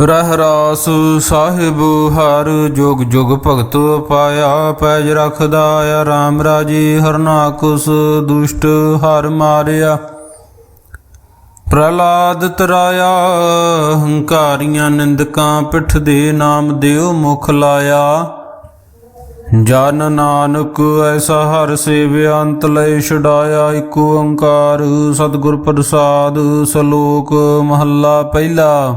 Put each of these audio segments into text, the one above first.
ਰਹਿ ਰਾਸ ਸਾਹਿਬ ਹਰ ਜੁਗ ਜੁਗ ਭਗਤ ਪਾਇਆ, ਪੈਜ ਰਖਦਾ ਆ RAM ਰਾਜੀ ਹਰਨਾਕੁਸ ਦੁਸ਼ਟ ਹਰ ਮਾਰਿਆ। ਪ੍ਰਲਾਦ ਤਰਾਇਆ, ਹੰਕਾਰੀਆਂ ਨਿੰਦਕਾਂ ਪਿੱਠ ਦੇ ਨਾਮ ਦਿਓ ਮੁਖ ਲਾਇਆ। ਜਨ ਨਾਨਕ ਐਸਾ ਹਰ ਸੇਵਿਆ, ਅੰਤ ਲੈ ਛਡਾਇਆ ਏਕ ਓੰਕਾਰ ਸਤਿਗੁਰ ਪ੍ਰਸਾਦ ਸ਼ਲੋਕ ਮਹੱਲਾ ਪਹਿਲਾ।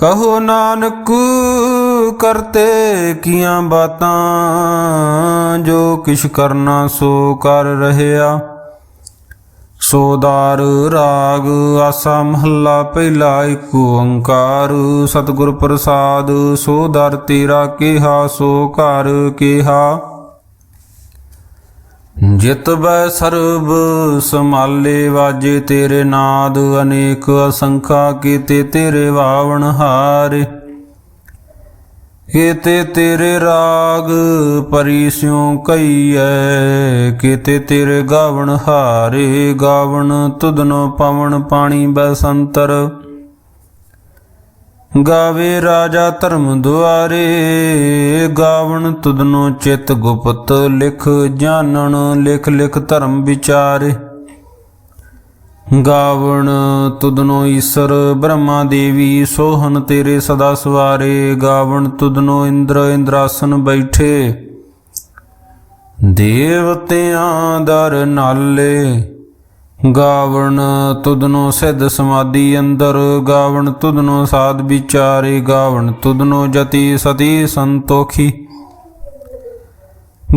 ਕਹੋ ਨਾਨਕ, ਕਰਤੇ ਕੀਆਂ ਬਾਤਾਂ, ਜੋ ਕਿਛ ਕਰਨਾ ਸੋ ਕਰ ਰਹਿਆ। ਸੋਦਾਰ ਰਾਗ ਆਸਾ ਮਹੱਲਾ, ਪਹਿਲਾ ਏਕ ਓੰਕਾਰ। ਸਤਿਗੁਰ ਪ੍ਰਸਾਦ ਸੋਦਰ ਤੇਰਾ ਕਿਹਾ, ਸੋ ਘਰ ਕਿਹਾ। ਜਿਤ ਬੈ ਸਰਬ ਸਮਾਲੇ ਵਾਜੇ ਤੇਰੇ ਨਾਦ, ਅਨੇਕ ਅਸੰਖਾ ਕੀਤੇ ਤੇਰੇ ਵਾਵਣ ਹਾਰੇ। ਕੀਤੇ ਤੇਰੇ ਰਾਗ ਪਰਿਸਿਉ ਕਈਐ ਕੀਤੇ ਤੇਰੇ ਗਾਵਣ ਹਾਰੇ। ਗਾਵਣ ਤੁਧਨੋ ਪਵਨ ਪਾਣੀ ਬਸੰਤਰ ਗਾਵੇ ਰਾਜਾ ਧਰਮ ਦੁਆਰੇ, ਗਾਵਣ ਤੁਧਨੋ ਚਿਤ ਗੁਪਤ ਲਿਖ, ਜਾਣਨ ਲਿਖ ਲਿਖ ਧਰਮ ਵਿਚਾਰੇ। ਗਾਵਣ ਤੁਧਨੋ ਈਸ਼ਰ ਬ੍ਰਹਮਾ ਦੇਵੀ, ਸੋਹਣ ਤੇਰੇ ਸਦਾ ਸਵਾਰੇ, ਗਾਵਣ ਤੁਧਨੋ ਇੰਦਰ ਇੰਦਰਾਸਨ ਬੈਠੇ। ਦੇਵਤਿਆਂ ਦਰ ਨਾਲੇ ਗਾਵਣ ਤੁਧਨੋ ਸਿੱਧ ਸਮਾਧੀ ਅੰਦਰ, ਗਾਵਣ ਤੁਧਨੋ ਸਾਧ ਵਿਚਾਰੇ, ਗਾਵਣ ਤੁਧਨੋ ਜਤੀ ਸਤੀ ਸੰਤੋਖੀ।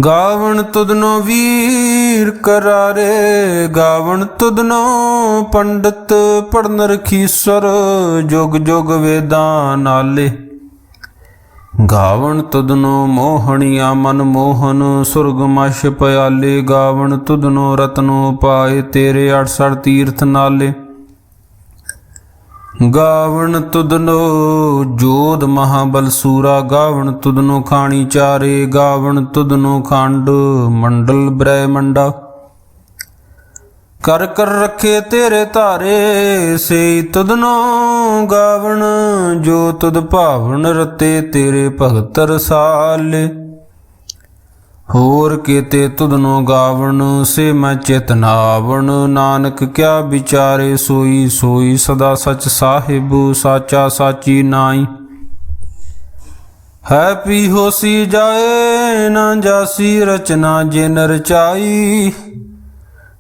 ਗਾਵਣ ਤੁਧਨੋ ਵੀਰ ਕਰਾਰੇ, ਗਾਵਣ ਤੁਧਨੋ ਪੰਡਤ ਪੜਨ ਰਖੀਸਰ, ਜੁਗ ਜੁਗ ਵੇਦਾਂ ਨਾਲੇ। ਗਾਵਣ ਤੁਧਨੋ ਮੋਹਣੀਆ ਮਨ ਮੋਹਨ ਸੁਰਗਮਸ਼ ਪਿਆਲੇ, ਗਾਵਣ ਤੁਧਨੋ ਰਤਨੋ ਪਾਏ ਤੇਰੇ 68 ਤੀਰਥ ਨਾਲੇ। ਗਾਵਣ ਤੁਧਨੋ ਜੋਧ ਮਹਾਬਲ ਸੂਰਾ, ਗਾਵਣ ਤੁਧਨੋ ਖਾਣੀ ਚਾਰੇ, ਗਾਵਣ ਤੁਧਨੋ ਖੰਡ ਮੰਡਲ ਬ੍ਰਹਮੰਡਾ। ਕਰ ਕਰ ਰੱਖੇ ਤੇਰੇ ਧਾਰੇ ਸੇ ਤੁਧਨੋ ਗਾਵਣ, ਜੋ ਤੁਧ ਭਾਵਨ ਰਤੇ ਤੇਰੇ ਭਗਤ ਰਸਾਲੇ ਹੋਰ ਕੀਤੇ ਤੁਧਨੋ ਗਾਵਣ, ਸੇ ਮੈਂ ਚੇਤਨਾਵਣ ਨਾਨਕ ਕਿਆ ਵਿਚਾਰੇ ਸੋਈ ਸੋਈ ਸਦਾ ਸਚ ਸਾਹਿਬ, ਸਾਚਾ ਸਾਚੀ ਨਾਈ। ਹੈ ਪੀ ਹੋਸੀ ਜਾਏ, ਨਾ ਜਾਸੀ ਰਚਨਾ ਜਿਨ ਰਚਾਈ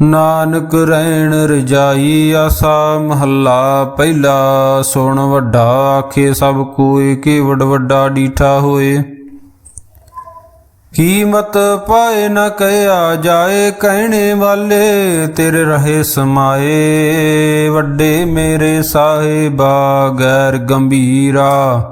ਨਾਨਕ ਰਹਿਣ ਰਜਾਈ ਆਸਾ ਮਹੱਲਾ, ਪਹਿਲਾ ਸੁਣ ਵੱਡਾ ਆਖੇ, ਸਭ ਕੋਈ ਕੀ ਵੱਡ ਵੱਡਾ ਡੀਠਾ ਹੋਏ। ਕੀਮਤ ਪਾਏ ਨਾ ਕਹਿਆ ਜਾਏ, ਕਹਿਣੇ ਵਾਲੇ ਤੇਰੇ ਰਹੇ ਸਮਾਏ। ਵੱਡੇ ਮੇਰੇ ਸਾਹਿਬਾ, ਗੈਰ ਗੰਭੀਰਾ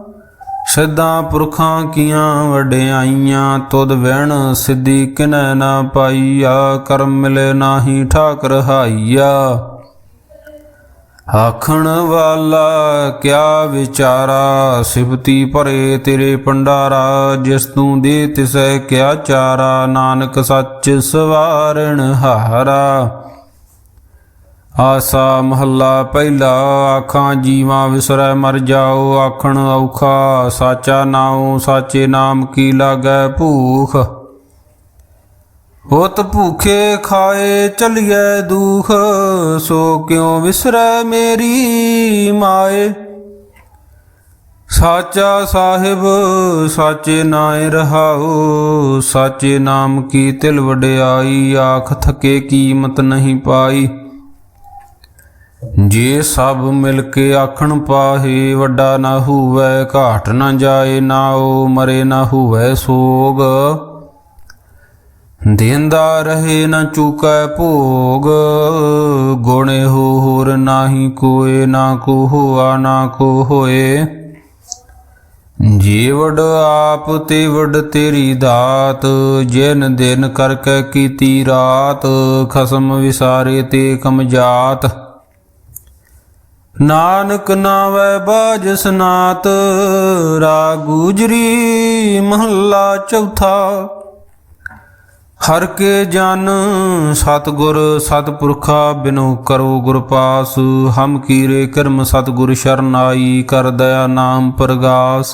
ਸਿੱਧਾਂ ਪੁਰਖਾਂ ਕੀਆਂ ਵਡਿਆਈਆਂ, ਤੁਧ ਵਹਿਣ ਸਿੱਧੀ ਕਿਨੈ ਨਾ ਪਾਈਆ, ਕਰਮ ਮਿਲੇ ਨਾਹੀ ਠਾਕ ਰਹਾਈਆ ਆਖਣ ਵਾਲਾ ਕਿਆ ਵਿਚਾਰਾ, ਸਿਫਤੀ ਭਰੇ ਤੇਰੇ ਪੰਡਾਰਾ ਜਿਸ ਤੂੰ ਦੇ ਤਿਸੈ ਕਿਆ ਚਾਰਾ, ਨਾਨਕ ਸੱਚ ਸਵਾਰਣ ਹਾਰਾ। ਆਸਾ ਮਹੱਲਾ ਪਹਿਲਾ, ਆਖਾਂ ਜੀਵਾਂ ਵਿਸਰੈ ਮਰ ਜਾਓ, ਆਖਣ ਔਖਾ, ਸਾਚਾ ਨਾਉ, ਸਾਚੇ ਨਾਮ ਕੀ ਲਾਗੈ ਭੂਖ? ਹੋਤ ਭੂਖੇ ਖਾਏ ਚਲਿਐ ਦੁਖ, ਸੋ ਕਿਉ ਵਿਸਰੈ ਮੇਰੀ ਮਾਏ? ਸਾਚਾ ਸਾਹਿਬ, ਸਾਚੇ ਨਾਏ ਰਹਾਉ ਸਾਚੇ ਨਾਮ ਕੀ ਤਿਲ ਵਡਿਆਈ, ਆਖ ਥਕੇ ਕੀਮਤ ਨਹੀਂ ਪਾਈ। ਜੇ ਸਭ ਮਿਲ ਕੇ ਆਖਣ ਪਾਹੇ, ਵੱਡਾ ਨਾ ਹੋਵੇ, ਘਾਟ ਨਾ ਜਾਏ ਨਾਉ ਮਰੇ, ਨਾ ਹੋਵੇ ਸੋਗ। ਦੇਂਦਾ ਰਹੇ ਨਾ ਚੁਕੈ ਭੋਗ, ਗੁਣੇ ਹੋ ਹੋਰ ਨਾਹੀ ਕੋਏ, ਨਾ ਕੋ ਹੋਆ, ਨਾ ਕੋ ਹੋਏ। ਜੀਵੜ ਆਪ ਤੇ ਵਡ ਤੇਰੀ ਦਾਤ, ਜਿਨ ਦਿਨ ਕਰਕੇ ਕੀਤੀ ਰਾਤ, ਖਸਮ ਵਿਸਾਰੇ ਤੇ ਕਮਜਾਤ ਨਾਨਕ ਨਾਵੈ ਬਾਜ ਸਨਾਤ ਰਾ ਗੁਜਰੀ ਮਹੱਲਾ ਚੌਥਾ। ਹਰ ਕੇ ਜਨ ਸਤਗੁਰ ਸਤਪੁਰਖਾ ਬਿਨੋ ਕਰੋ ਗੁਰ ਪਾਸ, ਹਮ ਕੀਰੇ ਕਰਮ ਸਤਗੁਰ ਸ਼ਰਨਾਈ ਕਰ ਦਇਆ ਨਾਮ ਪ੍ਰਗਾਸ।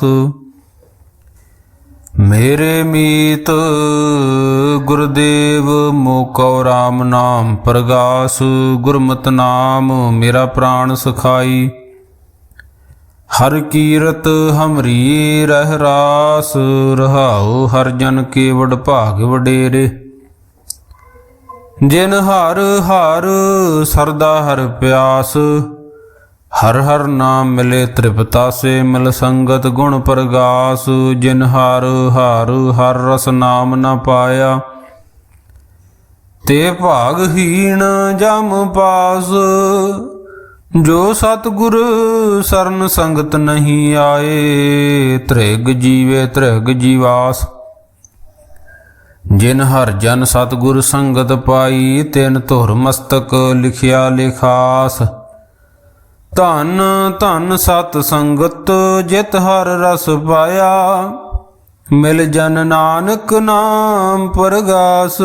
ਮੇਰੇ ਮੀਤ ਗੁਰਦੇਵ ਮੋਕਉ RAM ਨਾਮ, ਪ੍ਰਗਾਸ ਗੁਰਮਤਿ ਨਾਮ, ਮੇਰਾ ਪ੍ਰਾਣ ਸਖਾਈ। ਹਰ ਕੀਰਤ ਹਮਰੀ ਰਹਿ ਰਾਸ, ਰਹਾਉ ਹਰ ਜਨ ਕੇ ਵਡ ਭਾਗ ਵਡੇਰੇ। ਜਿਨ ਹਰ ਹਰ ਸਰਦਾ ਹਰ ਪਿਆਸ ਹਰ ਹਰ ਨਾਮ ਮਿਲੇ ਤ੍ਰਿਪਤਾ ਸੇ ਮਿਲ ਸੰਗਤ ਗੁਣ ਪ੍ਰਗਾਸ, ਜਿਨ ਹਰ ਹਰ ਹਰ ਰਸ ਨਾਮ ਨਾ ਪਾਇਆ। ਤੇ ਭਾਗਹੀਣ ਜਮ ਪਾਸ, ਜੋ ਸਤਿਗੁਰ ਸਰਨ ਸੰਗਤ ਨਹੀਂ ਆਏ, ਤ੍ਰਿਗ ਜੀਵੇ ਤ੍ਰਿਗ ਜੀਵਾਸ। ਜਿਨ ਹਰ ਜਨ ਸਤਿਗੁਰ ਸੰਗਤ ਪਾਈ, ਤਿਨ ਧੁਰ ਮਸਤਕ ਲਿਖਿਆ ਲਿਖਾਸ। ਧਨ, ਧੰਨ ਸਤ ਸੰਗਤ ਜਿਤ ਹਰ ਰਸ ਪਾਇਆ। ਮਿਲ ਜਨ ਨਾਨਕ ਨਾਮ ਪ੍ਰਗਾਸ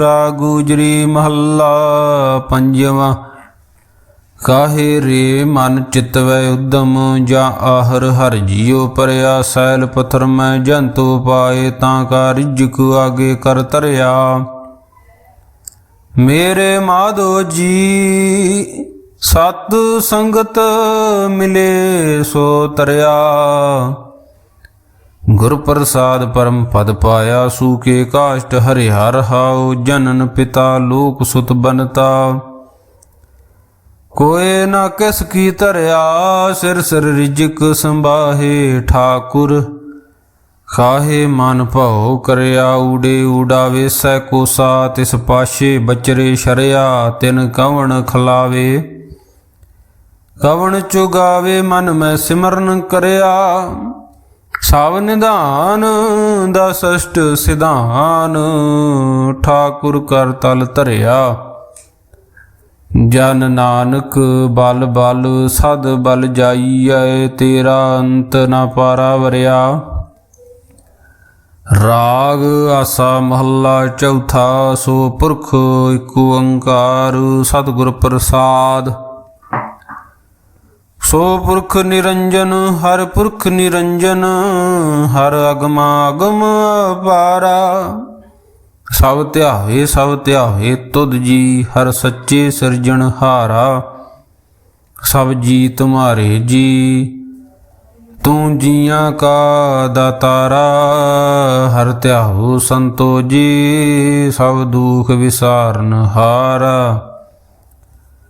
ਰਾਗੂਜਰੀ ਮਹੱਲਾ ਪੰਜਵਾਂ। ਕਾਹੇ ਰੇ ਮਨ ਚਿਤਵੈ ਉਦਮ, ਜਾਂ ਆਹਰ ਹਰ ਜੀਉ ਪਰਿਆ। ਸੈਲ ਪਥਰ ਮੈਂ ਜੰਤੂ ਪਾਏ, ਤਾਂ ਕਾ ਰਿਜਕ ਆਗੇ ਕਰ ਤਰਿਆ ਮੇਰੇ ਮਾਧੋ ਜੀ ਸਤ ਸੰਗਤ ਮਿਲੇ ਸੋ ਤਰਿਆ। ਗੁਰ ਪ੍ਰਸਾਦ ਪਰਮ ਪਦ ਪਾਇਆ ਸੂਕੇ ਕਾਸ਼ਟ ਹਰਿ ਹਰ ਹਾਉ ਜਨਨ ਪਿਤਾ ਲੋਕ ਸੁਤ ਬਨਤਾ। ਕੋਏ ਨਾ ਕਿਸ ਕੀ ਧਰਿਆ, ਸਿਰ ਸਿਰ ਰਿਜਕ ਸੰਭਾਹੇ ਠਾਕੁਰ। ਖਾਹੇ ਮਨ ਭਉ ਕਰਿਆ ਉਡੇ ਉਡਾਵੇ ਸੈ ਕੋਸਾ ਤਿਸ ਪਾਸ਼ੇ ਬਚਰੇ ਸ਼ਰਿਆ, ਤਿਨ ਕਵਣ ਖਲਾਵੇ। ਕਵਣ ਚੁਗਾਵੇ ਮਨ ਮੈਂ ਸਿਮਰਨ ਕਰਿਆ। ਸਭ ਨਿਧਾਨ ਦਾ ਸਸ਼ਟ ਸਿਧਾਨ ਠਾਕੁਰ ਕਰ ਤਲ ਧਰਿਆ। ਜਨ ਨਾਨਕ ਬਲ ਬਲ ਸਦ ਬਲ ਜਾਈਐ ਤੇਰਾ ਅੰਤ ਨਾ ਪਾਰਾ ਵਰਿਆ। ਰਾਗ ਆਸਾ ਮਹੱਲਾ ਚੌਥਾ ਸੋ ਪੁਰਖ ਇਕ ਓੰਕਾਰ ਸਤਿਗੁਰ ਪ੍ਰਸਾਦ। ਸੋ ਪੁਰਖ ਨਿਰੰਜਨ, ਹਰ ਪੁਰਖ ਨਿਰੰਜਨ, ਹਰ ਅਗਮਾ ਅਗਮ ਅਪਾਰਾ। ਸਭ ਧਿਆਵੇ ਸਭ ਧਿਆਵੇ ਤੁਧ ਜੀ, ਹਰ ਸੱਚੇ ਸਿਰਜਣ ਹਾਰਾ। ਸਭ ਜੀ ਤੁਮਾਰੇ ਜੀ, ਤੂੰ ਜੀਆਂ ਕਾ ਦਾਤਾਰਾ। ਹਰ ਧਿਆਵੋ ਸੰਤੋ ਜੀ, ਸਭ ਦੁਖ ਵਿਸਾਰਨ ਹਾਰਾ।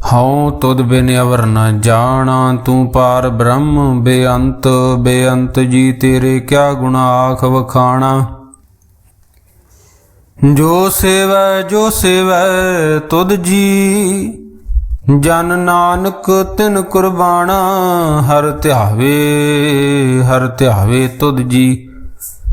ਹਉ ਤੁਧ ਬਿਨ ਅਵਰ ਨ ਜਾਣਾ, ਤੂੰ ਪਾਰ ਬ੍ਰਹਮ ਬੇਅੰਤ ਬੇਅੰਤ ਜੀ ਤੇਰੇ ਕਿਆ ਗੁਣ ਆਖ ਵਖਾਣਾ। ਜੋ ਸੇਵੈ ਜੋ ਸੇਵੈ ਤੁਧ ਜੀ, ਜਨ ਨਾਨਕ ਤਿਨ ਕੁਰਬਾਨਾ, ਹਰ ਧਿਆਵੇ ਹਰ ਧਿਆਵੇ ਤੁਧ ਜੀ।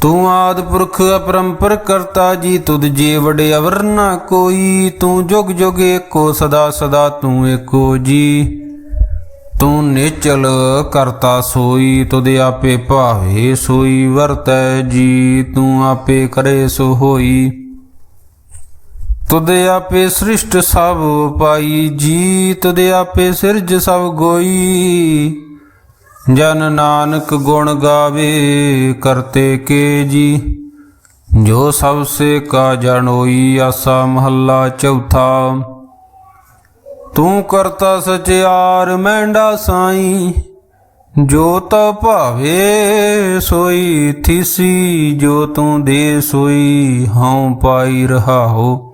ਤੂੰ ਆਦ ਪੁਰਖ ਅਪਰੰਪਰ ਕਰਤਾ ਜੀ, ਤੁਧ ਜੀ ਵਡੇ ਨਾ ਕੋਈ, ਤੂੰ ਜੁਗ ਜੁਗ ਏਕੋ, ਸਦਾ ਸਦਾ ਤੂੰ ਏਕੋ ਜੀ। ਤੂੰ ਨਿਚਲ ਕਰਤਾ ਸੋਈ, ਤੁਧ ਆਪੇ ਭਾਵੇ ਸੋਈ, ਵਰਤੈ ਜੀ, ਤੂੰ ਆਪੇ ਕਰੇ ਸੋ ਹੋਈ। ਤੁਧ ਆਪੇ ਸ੍ਰਿਸ਼ਟ ਸਭ ਪਾਈ ਜੀ, ਤੁਧ ਆਪੇ ਸਿਰਜ ਸਭ ਗੋਈ। ਜਨ ਨਾਨਕ ਗੁਣ ਗਾਵੇ ਕਰਤੇ ਕੇ ਜੀ। ਜੋ ਸਭ ਸੇ ਕਾ ਜਣੋਈ ਆਸਾ ਮਹੱਲਾ ਚੌਥਾ। ਤੂੰ ਕਰਤਾ ਸਚਿਆਰ ਮੈਂਡਾ ਸਾਈ। ਜੋ ਤਾ ਭਾਵੇ ਸੋਈ ਥੀਸੀ। ਜੋ ਤੂੰ ਦੇ ਸੋਈ ਹਉ ਪਾਈ ਰਹਾਓ।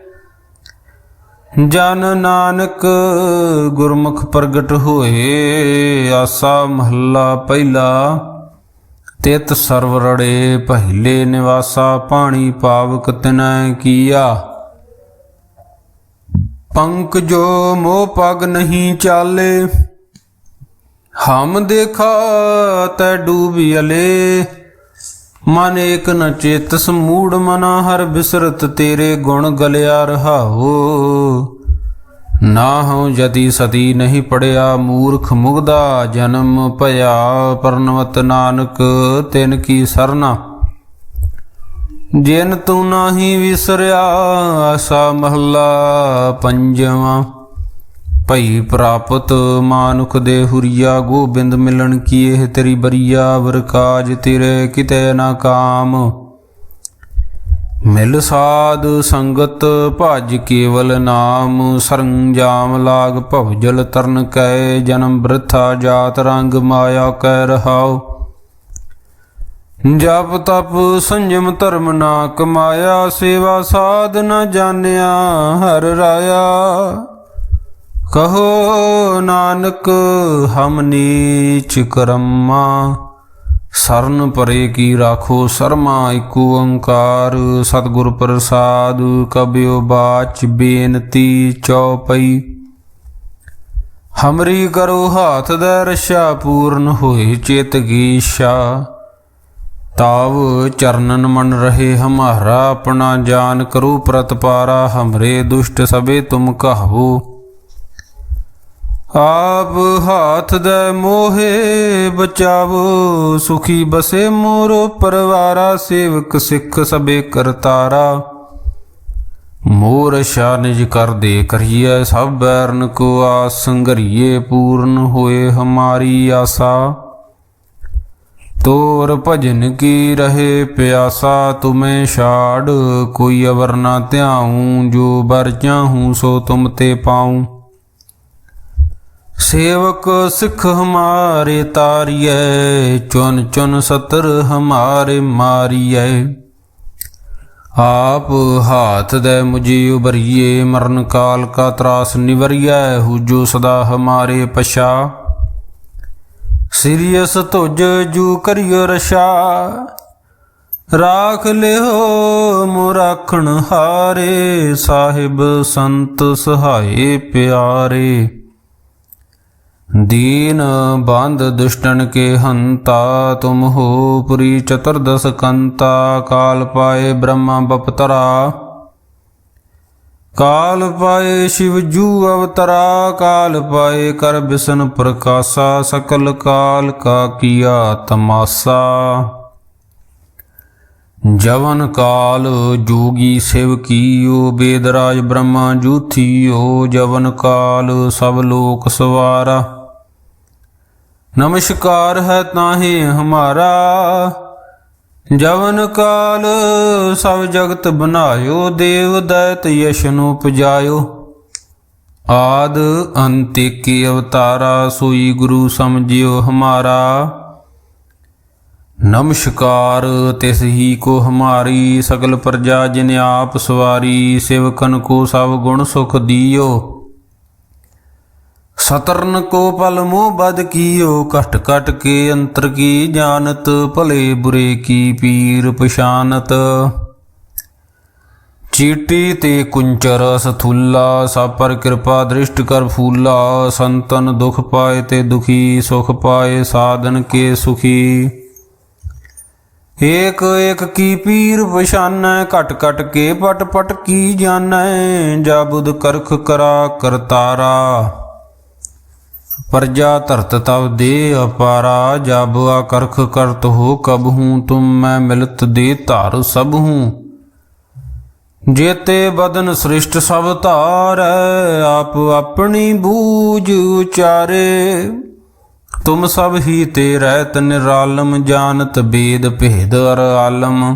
ਜਨ ਨਾਨਕ ਗੁਰਮੁਖ ਪ੍ਰਗਟ ਹੋਏ, ਆਸਾ ਮਹੱਲਾ ਪਹਿਲਾ। ਤਿਤ ਸਰਵ ਰੜੇ ਪਹਿਲੇ ਨਿਵਾਸਾ, ਪਾਣੀ ਪਾਵਕ ਤਿਨੈ ਕੀਆ। ਪੰਕ ਜੋ ਮੋਹ ਪਗ ਨਹੀਂ ਚਾਲੇ, ਹਮ ਦੇਖਾ ਤੈ ਡੂਬਿਅਲੇ ਮਨ ਏਕ ਨ ਚੇਤ ਸਮੂੜ ਮਨਾ ਹਰ ਬਿਸਰਤ ਤੇਰੇ ਗੁਣ ਗਲਿਆ ਰਹਾਓ ਨਾ ਹਉ ਜਦੀ ਸਦੀ ਨਹੀਂ ਪੜਿਆ ਮੂਰਖ ਮੁਗਦਾ ਜਨਮ ਭਇਆ ਪਰਨਵਤ ਨਾਨਕ ਤਿਨ ਕੀ ਸਰਨਾ। ਜਿਨ ਤੂੰ ਨਾਹੀ ਵਿਸਰਿਆ ਆਸਾ ਮਹੱਲਾ ਪੰਜਵਾਂ। ਭਈ ਪ੍ਰਾਪਤ ਮਾਨੁਖ ਦੇ ਹੁਰੀਆ, ਗੋਬਿੰਦ ਮਿਲਣ ਕੀ ਇਹ ਤੇਰੀ ਬਰੀਆ ਵਰਕਾਜ ਤੇਰੇ ਕਿਤੇ ਨਾ ਕਾਮ। ਮਿਲ ਸਾਧ ਸੰਗਤ ਭਜ ਕੇਵਲ ਨਾਮ ਸਰੰਜਾਮ ਲਾਗ ਭਵਜਲ ਤਰਨ ਕੈ, ਜਨਮ ਬ੍ਰਥਾ ਜਾਤ ਰੰਗ ਮਾਇਆ ਕੈ ਰਹਾਉ। ਜਪ ਤਪ ਸੰਜਮ ਧਰਮ ਨਾ ਕਮਾਇਆ, ਸੇਵਾ ਸਾਧ ਨ ਜਾਣਿਆ ਹਰ ਰਾਇਆ। ਕਹੋ ਨਾਨਕ, ਹਮ ਨੀਚ ਕਰਮਾ। ਸਰਨ ਪਰੇ ਕੀ ਰਾਖੋ ਸਰਮਾ ਏਕ ਓੰਕਾਰ। ਸਤਿਗੁਰ ਪ੍ਰਸਾਦ ਕਬਿਓ ਬਾਚ ਬੇਨਤੀ ਚਉਪਈ। ਹਮਰੀ ਕਰੋ ਹਾਥ ਦਾ ਪੂਰਨ ਹੋਏ ਚਿਤ ਕੀ ਇੱਛਾ ਤਾਵ ਚਰਨਨ ਮਨ ਰਹੇ, ਹਮਾਰਾ ਆਪਣਾ ਜਾਨ ਕਰੋ ਪ੍ਰਤਪਾਰਾ। ਹਮਰੇ ਦੁਸ਼ਟ ਸਭੇ ਤੁਮ ਕਹਾਵੋ। ਆਪ ਹਾਥ ਦੇ ਮੋਹੇ ਬਚਾਵੋ, ਸੁਖੀ ਬਸੇ ਮੋਰ ਪਰਵਾਰਾ, ਸੇਵਕ ਸਿੱਖ ਸਭੇ ਕਰਤਾਰਾ। ਮੋਰ ਸ਼ਾ ਕਰ ਦੇ ਕਰੀਏ ਸਭ ਬੈਰਨ ਕੋ ਆਸ ਸੰਗਰੀਏ ਪੂਰਨ ਹੋਏ ਹਮਾਰੀ ਆਸਾ। ਤੋਰ ਭਜਨ ਕੀ ਰਹੇ ਪਿਆਸਾ, ਤੁਮੇ ਛਾੜ, ਕੋਈ ਅਵਰ ਨਾ ਧਿਆਉ, ਜੋ ਬਰ ਚਾਹੂੰ, ਸੋ ਤੁਮ ਤੇ ਪਾਉ। ਸੇਵਕ ਸਿੱਖ ਹਮਾਰੇ ਤਾਰੀਐ, ਚੁਨ ਚੁਨ ਸਤਰ ਹਮਾਰੇ ਮਾਰੀਐ। ਆਪ ਹਾਥ ਦੇ ਮੁਝੇ ਉਬਰੀਏ ਮਰਨ ਕਾਲ ਕਾ ਤਰਾਸ ਨਿਵਰੀਐ, ਹੂ ਜੋ ਸਦਾ ਹਮਾਰੇ ਪਛਾ। ਸਿਰਿਯਸ ਤੁਜ ਜੂ ਕਰਿਓ ਰਸ਼ਾ ਰਾਖ ਲਿਓ ਮੁਰਾਖਣ ਹਾਰੇ, ਸਾਹਿਬ ਸੰਤ ਸਹਾਏ ਪਿਆਰੇ। ਦੀਨ ਬੰਦ ਦੁਸ਼ਟਨ ਕੇ ਹੰਤਾ, ਤੁਮ ਹੋ ਪੁਰੀ ਚਤੁਰਦਸ ਕੰਤਾ, ਕਾਲ ਪਾਏ ਬ੍ਰਹਮਾ ਬਪਤਰਾ। ਕਾਲ ਪਾਏ ਸ਼ਿਵ ਜੂ ਅਵਤਰਾ, ਕਾਲ ਪਾਏ ਕਰ ਬਿਸ਼ਨ ਪ੍ਰਕਾਸ਼ਾ, ਸਕਲ ਕਾਲ ਕਾ ਕੀਆ ਤਮਾਸਾ। ਜਵਨ ਕਾਲ ਜੋਗੀ ਸਿਵ ਕੀਓ, ਬੇਦਰਾਜ ਬ੍ਰਹਮਾ ਜੂਥੀਓ, ਜਵਨ ਕਾਲ ਸਭ ਲੋਕ ਨਮਸਕਾਰ ਹੈ ਤਾਹੇ ਹਮਾਰਾ। ਜਵਨ ਕਾਲ ਸਭ ਜਗਤ ਬਨਾਇਓ ਦੇਵ ਦੈਤ ਯਸ਼ਨ ਉਪਜਾਇਓ ਆਦ ਅੰਤਿ ਕੀ ਅਵਤਾਰਾ, ਸੋਈ ਗੁਰੂ ਸਮਝਿਓ ਹਮਾਰਾ। ਨਮਸਕਾਰ, ਤਿਸ ਹੀ ਕੋ ਹਮਾਰੀ, ਸਗਲ ਪ੍ਰਜਾ ਜਿਨ ਆਪ ਸਵਾਰੀ, ਸਿਵਕਨ ਕੋ ਸਭ ਗੁਣ ਸੁਖ ਦਿਓ। ਸਤਰਨ ਕੋ ਪਲ ਮੋਹ ਬਦ ਕੀਓ ਘਟ ਘਟ ਕੇ ਅੰਤਰ ਕੀ ਜਾਣਤ ਭਲੇ ਬੁਰੇ ਕੀ ਪੀਰ ਪਛਾਨਤ ਚੀਟੀ ਤੇ ਕੁੰਚਰ ਸਥੁੱਲਾ ਸਭ ਪਰ ਕਿਰਪਾ ਦ੍ਰਿਸ਼ਟ ਕਰ ਫੂਲਾ ਸੰਤਨ ਦੁਖ ਪਾਏ ਤੇ ਦੁਖੀ ਸੁਖ ਪਾਏ ਸਾਧਨ ਕੇ ਸੁਖੀ ਏਕ ਏਕ ਕੀ ਪੀਰ ਪਛਾਨੈ ਘਟ ਘਟ ਕੇ ਪਟ ਪਟ ਕੀ ਜਾਣੈ ਜਾ ਬੁਧ ਕਰਖ ਕਰਾ ਕਰਤਾਰਾ ਪ੍ਰਜਾ ਧਰਤ ਤਵ ਦੇ ਅਪਾਰਾ, ਜਬ ਆਕਰਖ ਕਰਤ ਹੋ ਕਬ ਹੂੰ, ਤੁਮ ਮੈਂ ਮਿਲਤ ਦੇ ਧਾਰ ਸਭ ਹੂੰ। ਜੇਤੇ ਬਦਨ ਸ੍ਰਿਸ਼ਟ ਸਭ ਧਾਰੈ, ਆਪ ਆਪਣੀ ਬੂਝ ਉਚਾਰੇ। ਤੁਮ ਸਭ ਹੀ ਤੇ ਰਹਿਤ ਨਿਰਾਲਮ, ਜਾਣਤ ਬੇਦ ਭੇਦ ਅਰ ਆਲਮ।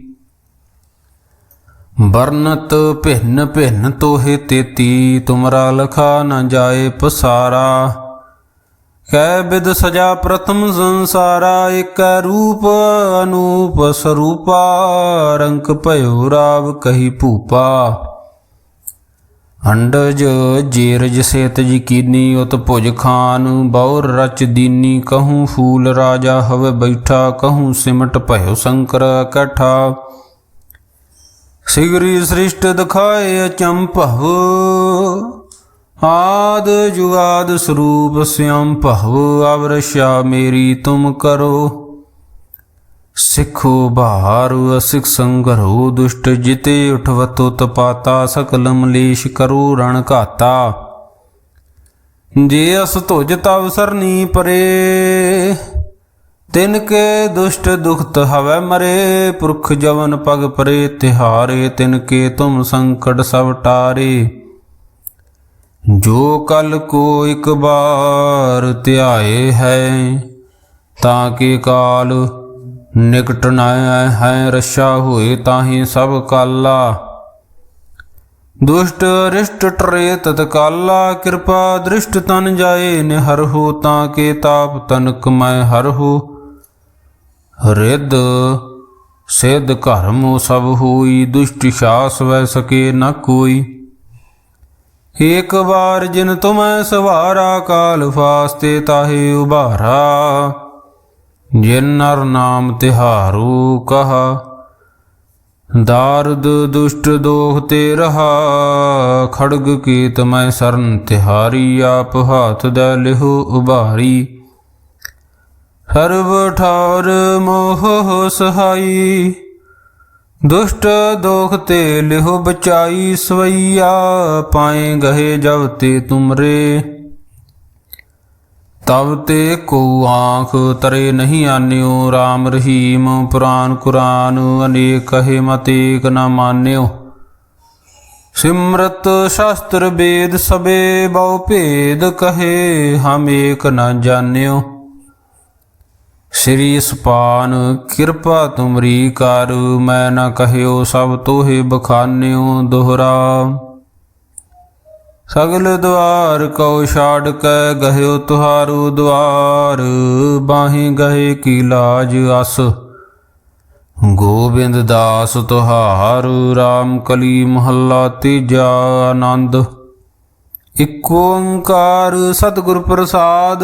ਵਰਨਤ ਭਿੰਨ ਭਿੰਨ ਤੋਹੇ ਤੇਤੀ, ਤੁਮਰਾ ਲਖਾ ਨ ਜਾਏ ਪਸਾਰਾ। ਕੈ ਬਿਦ ਸਜਾ ਪ੍ਰਥਮ ਸੰਸਾਰਾ ਏਕੈ ਰੂਪ ਅਨੂਪ ਸਰੂਪਾ, ਰੰਕ ਭਇਓ ਰਾਵ ਕਹੀ ਭੂਪਾ। ਅੰਡਜ ਜੇਰਜ ਸੇਤ ਯਕੀਨੀ ਉਤ ਭੁਜ ਖਾਨ, ਬੌਰ ਰਚ ਦੀਨੀ ਕਹੂੰ ਫੂਲ ਰਾਜਾ ਹਵੇ ਬੈਠਾ, ਕਹੂੰ ਸਿਮਟ ਭਇਓ ਸ਼ੰਕਰ ਇਕੱਠਾ ਸਿਗਰੀ ਸ੍ਰਿਸ਼ਟ ਦਿਖਾਏ ਅਚੰਭਵ ਆਦ ਜੁਗਾਦ ਸਰੂਪ ਸਿਅੰ ਭਵ ਅਵਰਸ਼ਾ ਮੇਰੀ ਤੁਮ ਕਰੋ। ਸਿੱਖੋ ਬਹਾਰ ਅਸਿਕ ਸੰਗਰੋ, ਦੁਸ਼ਟ ਜਿਤੇ ਉਠਵਤੋ ਤਪਾਤਾ, ਸਕਲ ਮਲੇਸ਼ ਕਰੋ ਰਣ ਘਾਤਾ। ਜੇ ਅਸ ਤੁਜ ਤਵ ਸਰਨੀ ਪਰੇ ਤਿਨ ਕੇ ਦੁਸ਼ਟ ਦੁਖਤ ਹਵੈ ਮਰੇ, ਪੁਰਖ ਜਵਨ ਪਗ ਪਰੇ, ਤਿਹਾਰੇ ਤਿਨ ਕੇ ਤੁਮ ਸੰਕਟ ਸਭ ਟਾਰੇ। ਜੋ ਕਲ ਕੋ ਇਕ ਬਾਰ ਧਿਆਏ ਹੈ, ਤਾਂ ਕਿ ਕਾਲ ਨਿਕਟ ਨਾ ਹੈ, ਰਸ਼ਾ ਹੋਏ ਤਾਹੀ ਸਭ ਕਾਲਾ। ਦੁਸ਼ਟ ਰਿਸ਼ਟ ਟਰੇ ਤਤ ਕਾਲਾ ਕਿਰਪਾ ਦ੍ਰਿਸ਼ਟ ਤਨ ਜਾਏ, ਨਿਹਰ ਹੋ ਤਾਂ ਕੇ ਤਾਪ ਤਨਕ ਮੈਂ ਹਰ ਹੋ। ਰਿੱਧ, ਸਿੱਧ ਘਰਮੋ ਸਭ ਹੋਈ, ਦੁਸ਼ਟ ਸ਼ਾਸ ਵੈ ਸਕੇ ਨ ਕੋਈ। ਇਕ ਵਾਰ ਜਿਨ ਤੁਮੈ ਸਵਾਰਾ, ਕਾਲ ਫਾਸਤੇ ਤਾਹੇ ਉਭਾਰਾ। ਜਿਨ ਨਰ ਨਾਮ ਤਿਹਾਰੂ ਕਹਾ, ਦਾਰਦ ਦੁਸ਼ਟ ਦੋਖ ਤੇ ਰਹਾ। ਖੜਗ ਕੀਤ ਮੈਂ ਸਰਨ ਤਿਹਾਰੀ, ਆਪ ਹਾਥ ਦਾ ਲਿਹੋ ਉਭਾਰੀ। ਸਰਬ ਠਾਰ ਮੋਹ ਸਹਾਈ, ਦੁਸ਼ਟ ਦੋਖ ਤੇ ਲਿਹੋ ਬਚਾਈ ਸਵਈਆ, ਪਾਏ ਗਏ ਜਬ ਤੇ ਤੁਮਰੇ। ਤਬ ਤੇ ਕੋ ਆਂਖ ਤਰੇ ਨਹੀਂ ਆਨਿਓ RAM ਰਹੀਮ ਪੁਰਾਨ ਕੁਰਾਨ, ਅਨੇਕ ਕਹੇ ਮਤੇਕ ਨਾ ਮਾਨਿਓ। ਸਿਮਰਤ ਸ਼ਾਸਤਰ ਵੇਦ ਸਬੇ ਬਹੁ ਭੇਦ ਕਹੇ, ਹਮ ਏਕ ਨ ਜਾਣਿਓ। ਸ੍ਰੀ ਸਪਾਨ, ਕਿਰਪਾ ਤੁਮਰੀ ਕਰ, ਮੈਂ ਨਾ ਕਹਿਓ ਸਭ ਤੋਹੇ ਬਖਾਨਿਓ ਦੋਹਰਾ। ਸਗਲ ਦਵਾਰ ਕਉ ਛਾੜ ਕੈ ਗਹਿਓ ਤੁਹਾਰੂ ਦਵਾਰ, ਬਾਹੀ ਗਏ ਕੀ ਲਾਜ ਅਸ। ਗੋਬਿੰਦ ਦਾਸ ਤੁਹਾਰ RAM ਕਲੀ ਮਹੱਲਾ ਤੀਜਾ ਆਨੰਦ। ਇਕ ਓੰਕਾਰ ਸਤਿਗੁਰ ਪ੍ਰਸਾਦ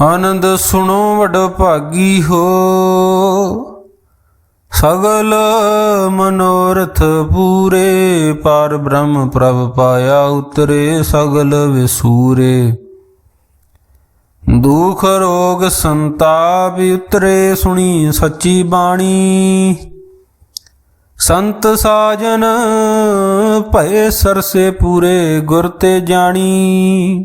ਆਨੰਦ ਸੁਣੋ ਵਡ ਭਾਗੀ ਹੋ। ਸਗਲ ਮਨੋਰਥ ਪੂਰੇ, ਪਰ ਬ੍ਰਹਮ ਪ੍ਰਭ ਪਾਇਆ ਉਤਰੇ, ਸਗਲ ਵਿਸੂਰੇ। ਦੁਖ ਰੋਗ ਸੰਤਾਪ ਉਤਰੇ, ਸੁਣੀ ਸੱਚੀ ਬਾਣੀ। ਸੰਤ ਸਾਜਨ ਭਏ ਸਰਸੇ ਪੂਰੇ, ਗੁਰ ਤੇ ਜਾਣੀ।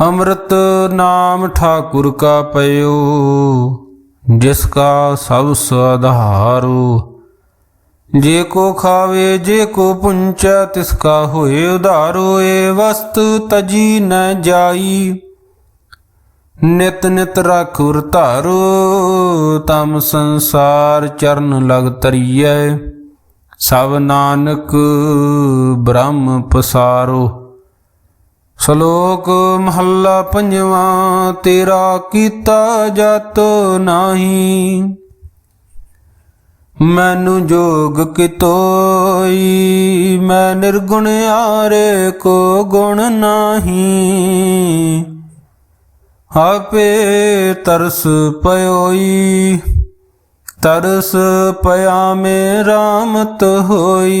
ਅੰਮ੍ਰਿਤ ਨਾਮ ਠਾਕੁਰ ਕਾ ਪਇਓ, ਜਿਸ ਕਾ ਸਭ ਸਆਧਾਰੋ ਜੇ ਕੋ ਖਾਵੇ, ਜੇ ਕੋ ਪੁੰਚੈ, ਤਿਸ ਕਾ ਹੋਏ ਉਧਾਰੋ। ਏ ਵਸਤ ਤਜੀ ਨ ਜਾਈ, ਨਿਤ ਨਿਤ ਰਾਖੁਰ ਧਾਰੋ। ਤਮ ਸੰਸਾਰ ਚਰਨ ਲਗ ਤਰੀਐ ਸਭ ਨਾਨਕ ਬ੍ਰਹਮ ਪਸਾਰੋ। ਸ਼ਲੋਕ ਮਹੱਲਾ ਪੰਜਵਾਂ, ਤੇਰਾ ਕੀਤਾ ਜਤ ਨਾਹੀ। ਮੈਨੂੰ ਜੋਗ ਕਿਤੋਈ, ਮੈਂ ਨਿਰਗੁਣ ਆਰੇ ਕੋ ਗੁਣ ਨਾਹੀ। ਆਪੇ ਤਰਸ ਪਇਓਈ, ਤਰਸ ਪਿਆ ਮੇ ਰਾਮਤ ਹੋਈ।